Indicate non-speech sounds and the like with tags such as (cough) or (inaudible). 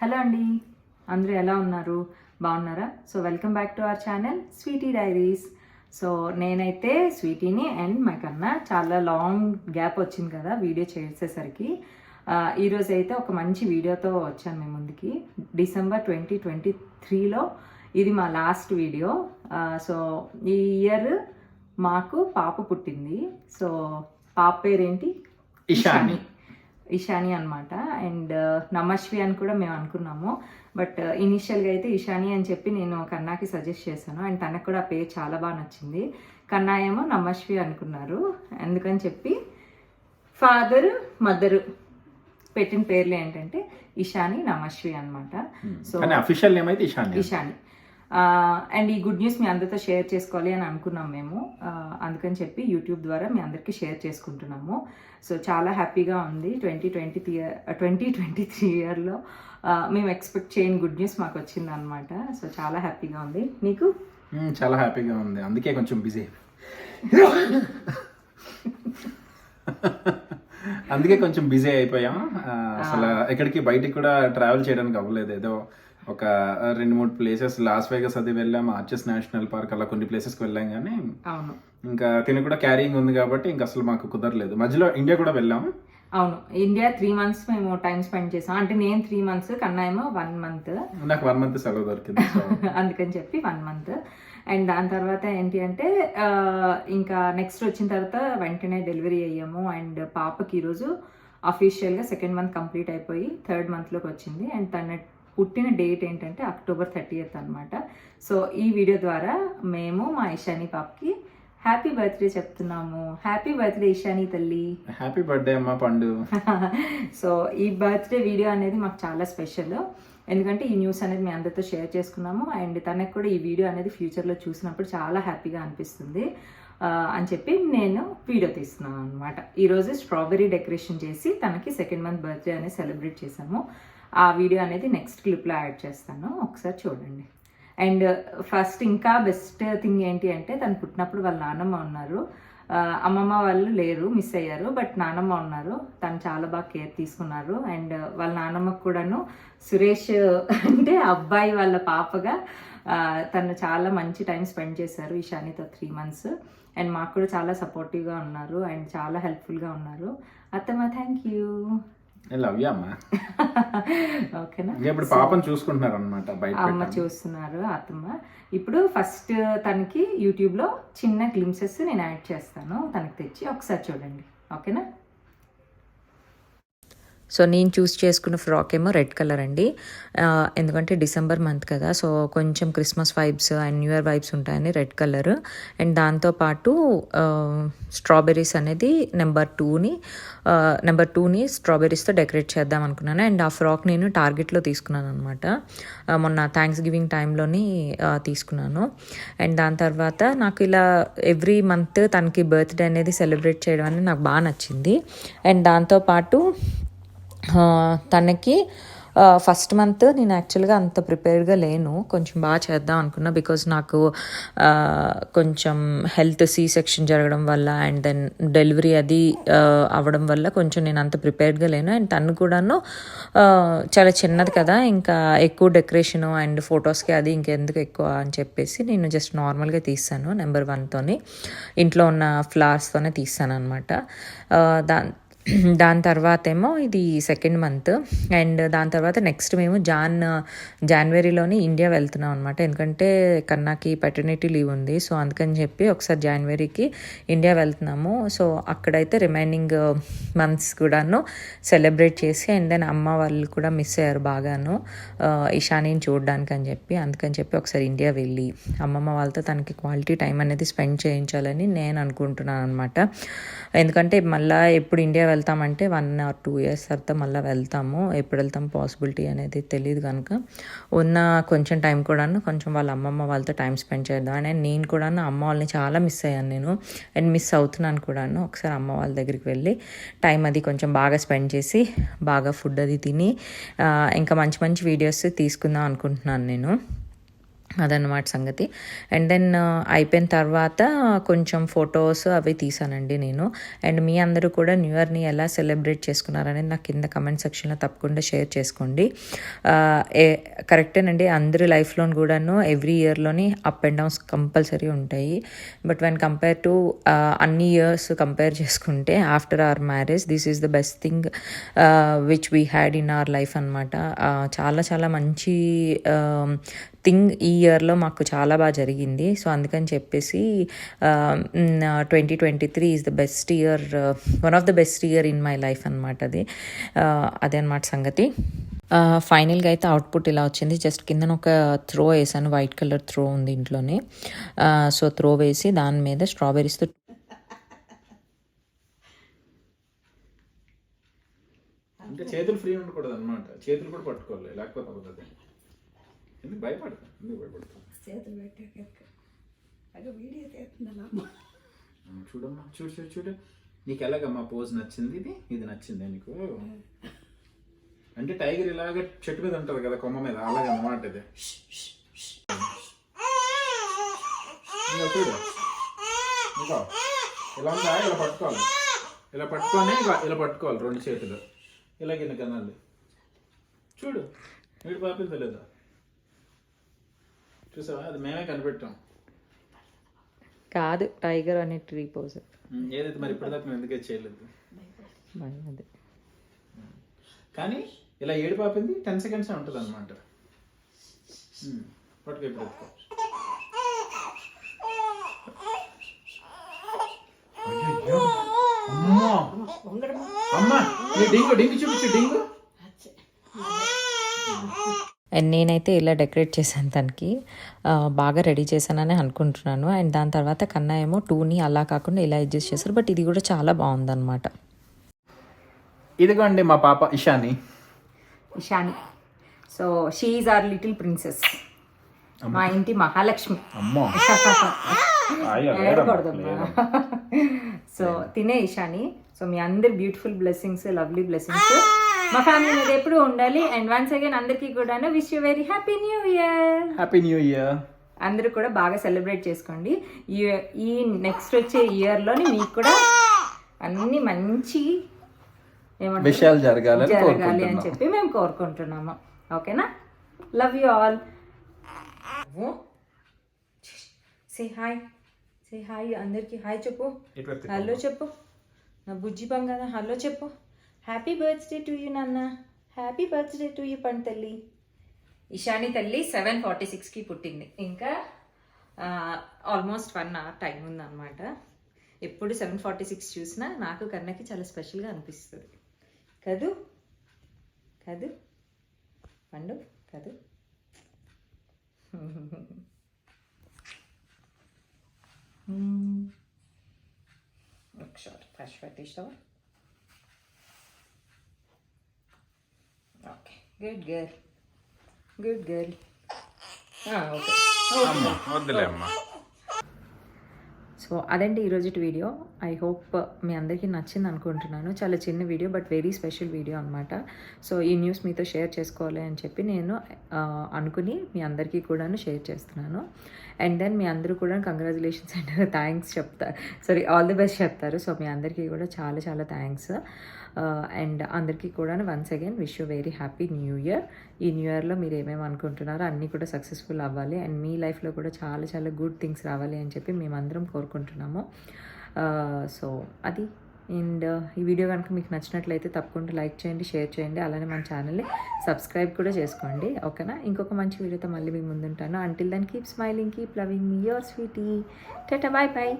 Hello అండి. అందరూ ఎలా ఉన్నారు? బాగున్నారా? So welcome back to our channel Sweety Diaries. So నేనైతే స్వీటీని అండ్ మా కన్నా చాలా లాంగ్ గ్యాప్ వచ్చింది కదా వీడియో చేసేసరికి. ఈరోజు అయితే ఒక మంచి వీడియోతో వచ్చాను మేము ముందుకి. డిసెంబర్ ట్వంటీ ట్వంటీ త్రీలో ఇది మా లాస్ట్ వీడియో. సో ఈ ఇయర్ మాకు పాప పుట్టింది. సో పాప పేరేంటి? ఇషాని. ఇషాని అనమాట అండ్ నమశ్వి అని కూడా మేము అనుకున్నాము. బట్ ఇనిషియల్గా అయితే ఇషాని అని చెప్పి నేను కన్నాకి సజెస్ట్ చేశాను. అండ్ తనకు కూడా ఆ పేరు చాలా బాగా నచ్చింది. కన్నా ఏమో నమశ్వి అనుకున్నారు. అందుకని చెప్పి ఫాదర్ మదరు పెట్టిన పేర్లు ఏంటంటే ఇషాని నమశ్వి అనమాట సో కానీ అఫీషియల్ నేమ్ అయితే ఇషాని. ఇషాని. అండ్ ఈ గుడ్ న్యూస్ మీ అందరితో షేర్ చేసుకోవాలి అని అనుకున్నాం మేము. అందుకని చెప్పి యూట్యూబ్ ద్వారా మీ అందరికీ షేర్ చేసుకుంటున్నాము. సో చాలా హ్యాపీగా ఉంది. Twenty twenty twenty twenty three ఇయర్లో మేము ఎక్స్పెక్ట్ చేయని గుడ్ న్యూస్ మాకు వచ్చింది అనమాట సో చాలా హ్యాపీగా ఉంది. నీకు? చాలా హ్యాపీగా ఉంది. అందుకే కొంచెం బిజీ అందుకే కొంచెం బిజీ అయిపోయాం. అసలు ఎక్కడికి బయటికి కూడా ట్రావెల్ చేయడానికి అవ్వలేదు. ఏదో ఒక రెండు మూడు ప్లేసెస్ లాస్ వేగస్ అది వెళ్ళాం ఆర్చెస్ నేషనల్ పార్క్ అలా కొన్ని ప్లేసెస్కి వెళ్ళాం కానీ అవును. ఇంకా తిని కూడా క్యారింగ్ ఉంది కాబట్టి ఇంకా అసలు మాకు కుదరలేదు. మధ్యలో ఇండియా కూడా వెళ్ళాం అవును. ఇండియా త్రీ మంత్స్ మేము టైం స్పెండ్ చేసాం. అంటే నేను త్రీ మంత్స్ కన్నా ఏమో వన్ మంత్ నాకు వన్ మంత్ సెలవు దొరికింది (laughs) అందుకని చెప్పి వన్ మంత్ అండ్ దాని తర్వాత ఏంటి అంటే ఇంకా నెక్స్ట్ వచ్చిన తర్వాత వెంటనే డెలివరీ అయ్యాము. అండ్ పాపకి ఈరోజు అఫీషియల్గా సెకండ్ మంత్ కంప్లీట్ అయిపోయి థర్డ్ మంత్లోకి వచ్చింది. అండ్ తన పుట్టిన డేట్ ఏంటంటే అక్టోబర్ థర్టీయత్ అనమాట సో ఈ వీడియో ద్వారా మేము మా ఇషాని పాపకి హ్యాపీ బర్త్డే చెప్తున్నాము. హ్యాపీ బర్త్డే ఇషాని తల్లి. హ్యాపీ బర్త్డే అమ్మా పండు. (laughs) సో ఈ బర్త్డే వీడియో అనేది మాకు చాలా స్పెషల్. ఎందుకంటే ఈ న్యూస్ అనేది మీ అందరితో షేర్ చేసుకున్నాము. అండ్ తనకు కూడా ఈ వీడియో అనేది ఫ్యూచర్లో చూసినప్పుడు చాలా హ్యాపీగా అనిపిస్తుంది. అని చెప్పి నేను వీడియో తీస్తున్నాను అనమాట ఈరోజు స్ట్రాబెరీ డెకరేషన్ చేసి తనకి సెకండ్ మంత్ బర్త్డే అనేది సెలబ్రేట్ చేసాము ఆ వీడియో అనేది నెక్స్ట్ క్లిప్లో యాడ్ చేస్తాను. ఒకసారి చూడండి. అండ్ ఫస్ట్ ఇంకా బెస్ట్ థింగ్ ఏంటి అంటే తను పుట్టినప్పుడు వాళ్ళ నాన్నమ్మ ఉన్నారు. అమ్మమ్మ వాళ్ళు లేరు మిస్ అయ్యారు బట్ నానమ్మ ఉన్నారు. తను చాలా బాగా కేర్ తీసుకున్నారు. అండ్ వాళ్ళ నానమ్మకు కూడాను సురేష్ అంటే అబ్బాయి వాళ్ళ పాపగా తను చాలా మంచి టైం స్పెండ్ చేశారు ఈ త్రీ మంత్స్. అండ్ మాకు కూడా చాలా సపోర్టివ్గా ఉన్నారు అండ్ చాలా హెల్ప్ఫుల్గా ఉన్నారు. అత్తమ్మ thank you I love you అమ్మా. ఓకేనా ఇప్పుడు పాపను చూసుకుంటున్నారు అనమాట బయట అమ్మ. చూస్తున్నారు అత్తమ్మ ఇప్పుడు ఫస్ట్ తనకి యూట్యూబ్లో చిన్న గ్లిమ్సెస్ నేను యాడ్ చేస్తాను తనకి తెచ్చి ఒకసారి చూడండి. ఓకేనా సో నేను చూస్ చేసుకున్న ఫ్రాక్ ఏమో రెడ్ కలర్ అండి. ఎందుకంటే డిసెంబర్ మంత్ కదా సో కొంచెం Christmas vibes and new year vibes ఉంటాయని రెడ్ కలర్. అండ్ దాంతోపాటు స్ట్రాబెర్రీస్ అనేది నెంబర్ టూని నెంబర్ టూని స్ట్రాబెర్రీస్తో డెకరేట్ చేద్దాం అనుకున్నాను. అండ్ ఆ ఫ్రాక్ నేను టార్గెట్లో తీసుకున్నాను అనమాట మొన్న థ్యాంక్స్ గివింగ్ టైంలోని తీసుకున్నాను. అండ్ దాని తర్వాత నాకు ఇలా ఎవ్రీ మంత్ తనకి బర్త్డే అనేది సెలబ్రేట్ చేయడం అనేది నాకు బాగా నచ్చింది. అండ్ దాంతోపాటు తనకి ఫస్ట్ మంత్ నేను యాక్చువల్గా అంత ప్రిపేర్గా లేను. కొంచెం బాగా చేద్దాం అనుకున్నా బికాజ్ నాకు కొంచెం హెల్త్ సీ సెక్షన్ జరగడం వల్ల అండ్ దెన్ డెలివరీ అది అవ్వడం వల్ల కొంచెం నేను అంత ప్రిపేర్డ్గా లేను. అండ్ తను కూడాను చాలా చిన్నది కదా ఇంకా ఎక్కువ డెకరేషన్ అండ్ ఫొటోస్కి అది ఇంకెందుకు ఎక్కువ అని చెప్పేసి నేను జస్ట్ నార్మల్గా తీస్తాను నెంబర్ వన్తోని ఇంట్లో ఉన్న ఫ్లవర్స్తోనే తీస్తాను అనమాట దాని దాని తర్వాత ఏమో ఇది సెకండ్ మంత్ అండ్ దాని తర్వాత నెక్స్ట్ మేము జాన్ జనవరిలోని ఇండియా వెళ్తున్నాం అనమాట ఎందుకంటే కన్నాకి పెటర్నిటీ లీవ్ ఉంది. సో అందుకని చెప్పి ఒకసారి జనవరికి ఇండియా వెళ్తున్నాము. సో అక్కడైతే రిమైనింగ్ మంత్స్ కూడాను సెలబ్రేట్ చేసి అండ్ దెన్ అమ్మ వాళ్ళు కూడా మిస్ అయ్యారు బాగాను. ఇషానిని చూడడానికి అని చెప్పి అందుకని చెప్పి ఒకసారి ఇండియా వెళ్ళి అమ్మమ్మ వాళ్ళతో తనకి క్వాలిటీ టైం అనేది స్పెండ్ చేయించాలని నేను అనుకుంటున్నాను అనమాట ఎందుకంటే మళ్ళీ ఎప్పుడు ఇండియా వెళ్తామంటే వన్ ఆర్ టూ ఇయర్స్ తర్వాత మళ్ళీ వెళ్తాము. ఎప్పుడు వెళ్తాం పాసిబిలిటీ అనేది తెలియదు కనుక ఉన్న కొంచెం టైం కూడాను కొంచెం వాళ్ళ అమ్మమ్మ వాళ్ళతో టైం స్పెండ్ చేద్దాం. అండ్ నేను కూడాను అమ్మ వాళ్ళని చాలా మిస్ అయ్యాను నేను. అండ్ మిస్ అవుతున్నాను కూడాను. ఒకసారి అమ్మ వాళ్ళ దగ్గరికి వెళ్ళి టైం అది కొంచెం బాగా స్పెండ్ చేసి బాగా ఫుడ్ అది తిని ఇంకా మంచి మంచి వీడియోస్ తీసుకుందాం అనుకుంటున్నాను నేను. అదనమాట సంగతి. అండ్ దెన్ uh, అయిపోయిన తర్వాత కొంచెం ఫొటోస్ అవి తీసానండి నేను. అండ్ మీ అందరూ కూడా న్యూ ఇయర్ని ఎలా సెలబ్రేట్ చేసుకున్నారనేది నాకు కింద కమెంట్ సెక్షన్లో తప్పకుండా షేర్ చేసుకోండి. Uh, కరెక్టేనండి. అందరి లైఫ్లో కూడాను ఎవ్రీ ఇయర్లోని అప్ అండ్ డౌన్స్ కంపల్సరీ ఉంటాయి. బట్ వెన్ కంపేర్ టు అన్ని ఇయర్స్ కంపేర్ చేసుకుంటే after our marriage this is the best thing which we had in our life అనమాట చాలా చాలా మంచి um, థింగ్ ఈ ఇయర్లో మాకు చాలా బాగా జరిగింది. సో అందుకని చెప్పేసి twenty twenty three is the best year one of the best year in my life అనమాట అది. అదే అనమాట సంగతి. ఫైనల్గా అయితే అవుట్పుట్ ఇలా వచ్చింది. జస్ట్ కిందన ఒక త్రో వేసాను. వైట్ కలర్ త్రో ఉంది ఇంట్లోనే. సో త్రో వేసి దాని మీద స్ట్రాబెరీస్తో అంటే చేతులు ఫ్రీ ఉండకూడదు అనమాట చేతులు కూడా పట్టుకోవాలి. లేకపోతే ఎందుకు భయపడతా ఎందుకు భయపడతా చేతులు పెట్టాక అదే వీడియో తీస్తుందమ్మా చూడమ్మా చూడు చూడు చూడు. నీకు ఎలాగమ్మా పోజ్ నచ్చింది ఇది? ఇది నచ్చింది నీకు? అంటే టైగర్ ఇలాగ చెట్టు మీద ఉంటుంది కదా కొమ్మ మీద అలాగే అన్నమాట ఇది ఇంకా చూడు. ఇంకా. ఇలా ఉందా? ఇలా పట్టుకోవాలి. ఇలా పట్టుకొని ఇలా- పట్టుకోవాలి రెండు చేతులు. ఇలా కింద కనాలి. చూడు. వీడు పాపిందో లేదా? చూసావా అది మేమే కనిపెట్టాం కాదు టైగర్ అనే ట్రీ పోజ్ ఏదైతే మరి ఇప్పటిదాకా మేము ఎందుకే చేయలేదు అదే కానీ ఇలా ఏడు పాపింది టెన్ సెకండ్స్ ఉంటుంది అనమాట పట్టుకో ఇప్పుడు. అమ్మో. డింగు డింగు చూపించు డింగు అండ్ నేనైతే ఇలా డెకరేట్ చేశాను తనకి. బాగా రెడీ చేశానని అనుకుంటున్నాను. అండ్ దాని తర్వాత కన్నా ఏమో టూని అలా కాకుండా ఇలా అడ్జస్ట్ చేశారు. బట్ ఇది కూడా చాలా బాగుందన్నమాట. ఇదిగోండి మా పాప Ishani. Ishani. So she are little princess మా ఇంటి మహాలక్ష్మి. అమ్మో. అయ్యో, ఏడకూడదమ్మా సో తినే ఇషాని. సో మీ అందరి బ్యూటిఫుల్ బ్లెస్సింగ్స్ లవ్లీ బ్లెస్సింగ్స్ మా ఫ్యామిలీ మీద ఎప్పుడు ఉండాలి. అండ్ వన్స్ అగైన్ అందరికీ కూడాను wish you very happy new year happy new year అందరూ కూడా బాగా సెలబ్రేట్ చేసుకోండి. ఈ నెక్స్ట్ వచ్చే ఇయర్లోని మీకు కూడా అన్ని మంచి ఏమంటారు? విషయాలు జరగాలని జరగాలి అని చెప్పి మేము కోరుకుంటున్నాము. ఓకేనా? Love you all say hi say hi అందరికి. హాయ్ చెప్పు. హలో చెప్పు. నా బుజ్జి బంగార హలో చెప్పు. హ్యాపీ బర్త్డే టు యూ నాన్న హ్యాపీ బర్త్డే టు యూ పండు తల్లి ఇషాని తల్లి సెవెన్ ఫార్టీ సిక్స్కి పుట్టింది. ఇంకా ఆల్మోస్ట్ వన్ అవర్ టైం ఉందన్నమాట. ఎప్పుడు సెవెన్ ఫార్టీ సిక్స్ చూసినా నాకు కన్నకి చాలా స్పెషల్గా అనిపిస్తుంది. కదూ కదూ పండు కదూ. ఒకసారి fresh పెట్టిస్తావా good girl good girl okay. అమ్మా వద్దులే అమ్మా. సో అదండి ఈరోజు వీడియో. ఐ హోప్ మీ అందరికీ నచ్చింది అనుకుంటున్నాను. చాలా చిన్న video but very special video అనమాట సో ఈ న్యూస్ మీతో షేర్ చేసుకోవాలి అని చెప్పి నేను అనుకుని మీ అందరికీ కూడాను షేర్ చేస్తున్నాను. అండ్ దెన్ మీ అందరూ కూడా కంగ్రాచులేషన్స్ అండ్ థ్యాంక్స్ చెప్తారు సారీ ఆల్ ది బెస్ట్ చెప్తారు. సో మీ అందరికీ కూడా చాలా చాలా థ్యాంక్స్ Uh, అండ్ అందరికీ కూడా once again wish you very happy new year ఈ న్యూ ఇయర్లో మీరు ఏమేమి అనుకుంటున్నారో అన్నీ కూడా సక్సెస్ఫుల్ అవ్వాలి. అండ్ మీ లైఫ్లో కూడా చాలా చాలా గుడ్ థింగ్స్ రావాలి అని చెప్పి మేమందరం కోరుకుంటున్నాము. Uh, సో అది. అండ్ uh, ఈ వీడియో కనుక మీకు నచ్చినట్లయితే తప్పకుండా లైక్ చేయండి షేర్ చేయండి. అలానే మన ఛానల్ని సబ్స్క్రైబ్ కూడా చేసుకోండి. ఓకేనా ఇంకొక మంచి వీడియోతో మళ్ళీ మీ ముందుంటాను. Until then keep smiling keep loving me your Sweety టెటా బాయ్ బాయ్